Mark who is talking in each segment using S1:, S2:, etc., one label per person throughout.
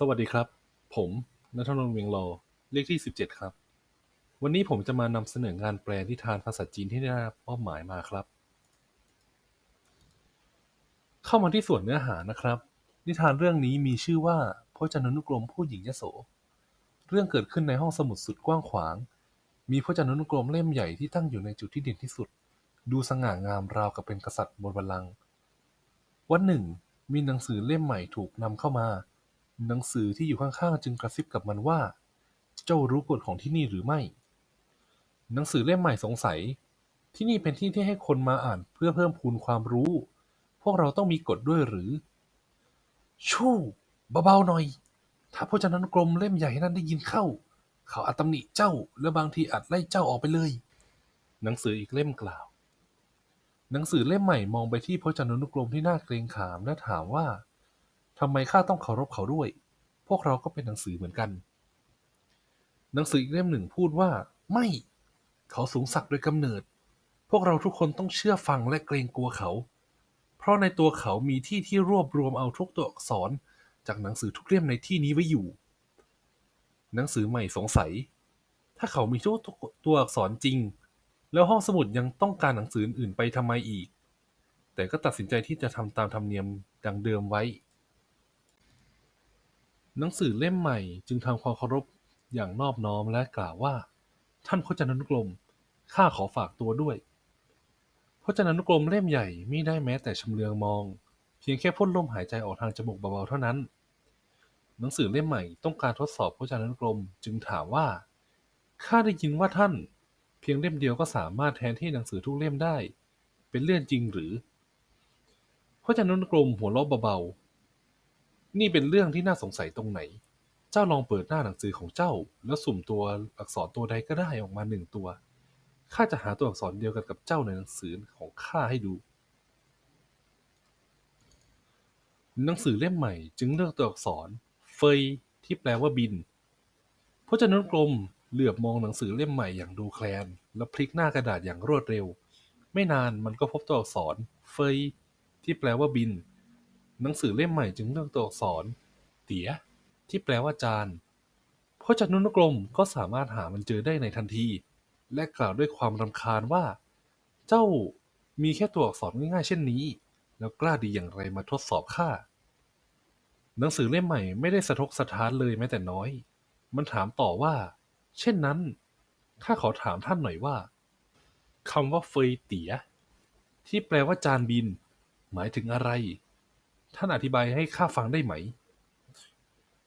S1: สวัสดีครับ ผมณัฐนนท์เวียงรอเลขที่ 17 ครับ วันนี้ผมจะมานำเสนองานแปลนิทานภาษาจีนที่ได้รับมอบหมายมาครับ เข้ามาที่ส่วนเนื้อหานะครับ นิทานเรื่องนี้มีชื่อว่าพจนานุกรมผู้หญิงยโส เรื่องเกิดขึ้นในห้องสมุดสุดกว้างขวาง มีพจนานุกรมเล่มใหญ่ที่ตั้งอยู่ในจุดที่เด่นที่สุด ดูสง่างามราวกับเป็นกษัตริย์บนบัลลังก์วันหนึ่ง มีหนังสือเล่มใหม่ถูกนำเข้ามา หนังสือที่อยู่ข้าง ๆ จึงกระซิบกับมันว่า เจ้ารู้กฎของที่นี่หรือไม่ หนังสือเล่มใหม่สงสัย ที่นี่เป็นที่ที่ให้คนมาอ่านเพื่อเพิ่มพูนความรู้ พวกเราต้องมีกฎด้วยหรือ ชู่ เบา ๆ หน่อย ถ้าพจนานุกรมเล่มใหญ่นั้นได้ยินเข้า เขาอาจตำหนิเจ้า และบางทีอาจไล่เจ้าออกไปเลย หนังสืออีกเล่มกล่าว หนังสือเล่มใหม่มองไปที่พจนานุกรมที่น่าเกรงขามและถามว่า ทำไมข้าต้องเคารพเขาด้วย พวกเราก็เป็นหนังสือเหมือนกัน หนังสืออีกเล่มหนึ่งพูดว่า ไม่ เขาสูงสักดิ์โดยกำเนิด พวกเราทุกคนต้องเชื่อฟังและเกรงกลัวเขา เพราะในตัวเขามีที่ที่รวบรวมเอาทุกตัวอักษรจากหนังสือทุกเล่มในที่นี้ไว้อยู่ หนังสือใหม่สงสัย ถ้าเขามีทุกตัวอักษรจริง แล้วห้องสมุดยังต้องการหนังสืออื่นไปทำไมอีก แต่ก็ตัดสินใจที่จะทำตามธรรมเนียมดังเดิมไว้ หนังสือเล่มใหม่จึงทำความเคารพอย่างนอบน้อมและกล่าวว่า ท่านพจนานุกรม ข้าขอฝากตัวด้วย พจนานุกรมเล่มใหญ่มิได้แม้แต่ชำเลืองมอง เพียงแค่พ่นลมหายใจออกทางจมูกเบาๆเท่านั้น หนังสือเล่มใหม่ต้องการทดสอบพจนานุกรมจึงถามว่า ข้าได้ยินว่าท่าน เพียงเล่มเดียวก็สามารถแทนที่หนังสือทุกเล่มได้ เป็นเรื่องจริงหรือพจนานุกรมหัวเราะเบาๆ นี่เป็นเรื่องที่น่าสงสัยตรงไหน เจ้าลองเปิดหน้าหนังสือของเจ้า แล้วสุ่มตัวอักษรตัวใดก็ได้ออกมาหนึ่งตัว ข้าจะหาตัวอักษรเดียวกันกับเจ้าในหนังสือของข้าให้ดู หนังสือเล่มใหม่จึงเลือกตัวอักษร เฟยที่แปลว่าบินพจนานุกรมเหลือบมองหนังสือเล่มใหม่อย่างดูแคลน แล้วพลิกหน้ากระดาษอย่างรวดเร็ว ไม่นานมันก็พบตัวอักษร เฟยที่แปลว่าบิน หนังสือเล่มใหม่จึงเลือกตัวอักษร เตี๋ย ที่แปลว่าจาน พจนานุกรมก็สามารถหามันเจอได้ในทันที และกล่าวด้วยความรำคาญว่า เจ้ามีแค่ตัวอักษรง่ายๆเช่นนี้ แล้วกล้าดีอย่างไรมาทดสอบข้าหนังสือเล่มใหม่ไม่ได้สะทกสะท้านเลยแม้แต่น้อย มันถามต่อว่า เช่นนั้นข้าขอถามท่านหน่อยว่าคำว่าเฟยเตี๋ยที่แปลว่าจานบิน หมายถึงอะไร ท่านอธิบายให้ข้าฟังได้ไหม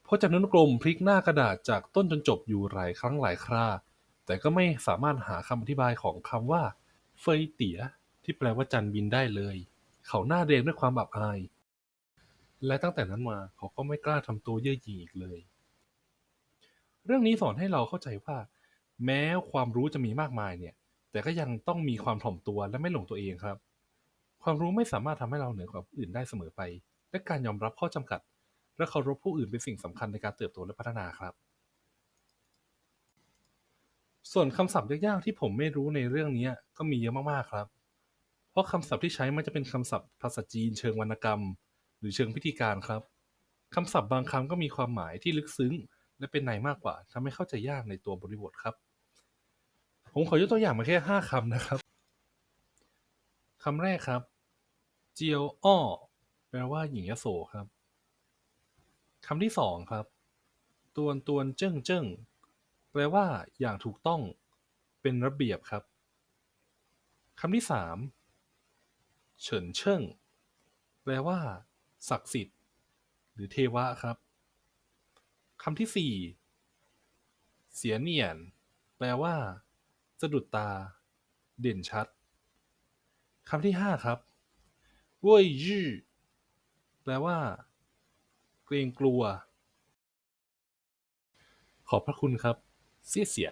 S1: พจนานุกรมพลิกหน้ากระดาษจากต้นจนจบอยู่หลายครั้งหลายครา แต่ก็ไม่สามารถหาคำอธิบายของคำว่า เฟยเตีย ที่แปลว่าจันบินได้เลย เขาหน้าแดงด้วยความอับอาย และตั้งแต่นั้นมาเขาก็ไม่กล้าทำตัวเย่อหยิ่งอีกเลย เรื่องนี้สอนให้เราเข้าใจว่า แม้ความรู้จะมีมากมายเนี่ย แต่ก็ยังต้องมีความถ่อมตัวและไม่หลงตัวเองครับความรู้ไม่สามารถทำให้เราเหนือกว่าผู้อื่นได้เสมอไป และการยอมรับข้อจำกัด และเคารพผู้อื่นเป็นสิ่งสำคัญในการเติบโตและพัฒนาครับ ส่วนคำศัพท์ยากๆที่ผมไม่รู้ในเรื่องนี้ก็มีเยอะมากๆครับ เพราะคำศัพท์ที่ใช้มันจะเป็นคำศัพท์ภาษาจีนเชิงวรรณกรรม หรือเชิงพิธีการครับคำศัพท์บางคำก็มีความหมายที่ลึกซึ้ง และเป็นในมากกว่าทำให้เข้าใจยากในตัวบริบทครับ ผมขอยกตัวอย่างมาแค่ห้าคำนะครับคำแรกครับเจียวอ้อ แปลว่าหญิงยโสครับคำที่สองครับ ตวนตวนเจิ้งเจิ้งแปลว่า อย่างถูกต้องเป็นระเบียบครับคำที่สามเฉินเชิ่งแปลว่า ศักดิ์สิทธิ์ หรือเทวะครับคำที่สี่เสียเนียน แปลว่า สะดุดตา เด่นชัดคำที่ห้าครับเว่ยยื่อ แปลว่า เกรงกลัว ขอบพระคุณครับ เสียเสีย